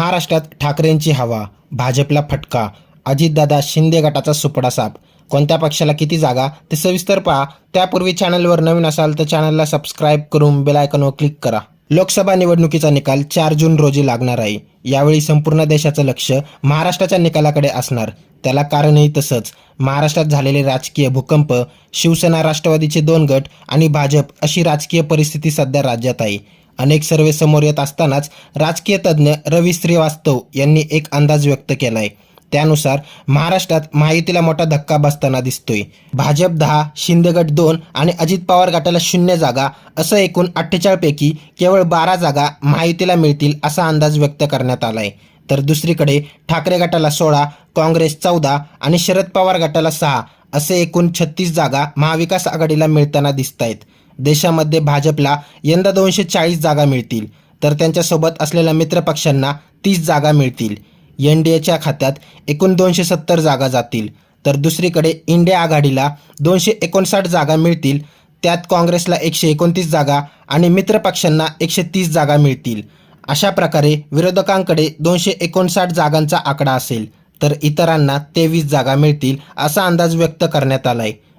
महाराष्ट्रात ठाकरेंची हवा भाजपला फटका अजितदादा शिंदे गटाचा सुपडा साप. कोणत्या पक्षाला किती जागा ते सविस्तर पहा. त्यापूर्वी चॅनलवर नवीन असाल तर चॅनलला सबस्क्राईब करून बेलायकनवर क्लिक करा. लोकसभा निवडणुकीचा निकाल चार जून रोजी लागणार आहे. यावेळी संपूर्ण देशाचं लक्ष महाराष्ट्राच्या निकालाकडे असणार. त्याला कारणही तसंच. महाराष्ट्रात झालेले राजकीय भूकंप शिवसेना राष्ट्रवादीचे दोन गट आणि भाजप अशी राजकीय परिस्थिती सध्या राज्यात आहे. अनेक सर्वे समोर येत असतानाच राजकीय तज्ज्ञ रवी श्रीवास्तव यांनी एक अंदाज व्यक्त केलाय. त्यानुसार महाराष्ट्रात महायुतीला मोठा धक्का बसताना दिसतोय. भाजप दहा शिंदे गट दोन आणि अजित पवार गटाला शून्य जागा असं एकूण अठ्ठेचाळपैकी केवळ बारा जागा महायुतीला मिळतील असा अंदाज व्यक्त करण्यात आलाय. तर दुसरीकडे ठाकरे गटाला सोळा काँग्रेस चौदा आणि शरद पवार गटाला सहा असे एकूण छत्तीस जागा महाविकास आघाडीला मिळताना दिसत आहेत देशामध्ये भाजपला यंदा दोनशे चाळीस जागा मिळतील तर त्यांच्यासोबत असलेल्या मित्रपक्षांना तीस जागा मिळतील. एन डी एच्या खात्यात एकूण दोनशे सत्तर जागा जातील तर दुसरीकडे इंडिया आघाडीला दोनशे एकोणसाठ जागा मिळतील त्यात काँग्रेसला एकशे एकोणतीस जागा आणि मित्रपक्षांना एकशे तीस जागा मिळतील. अशा प्रकारे विरोधकांकडे दोनशे एकोणसाठ जागांचा आकडा असेल तर इतरांना तेवीस जागा मिळतील असा अंदाज व्यक्त करण्यात आला आहे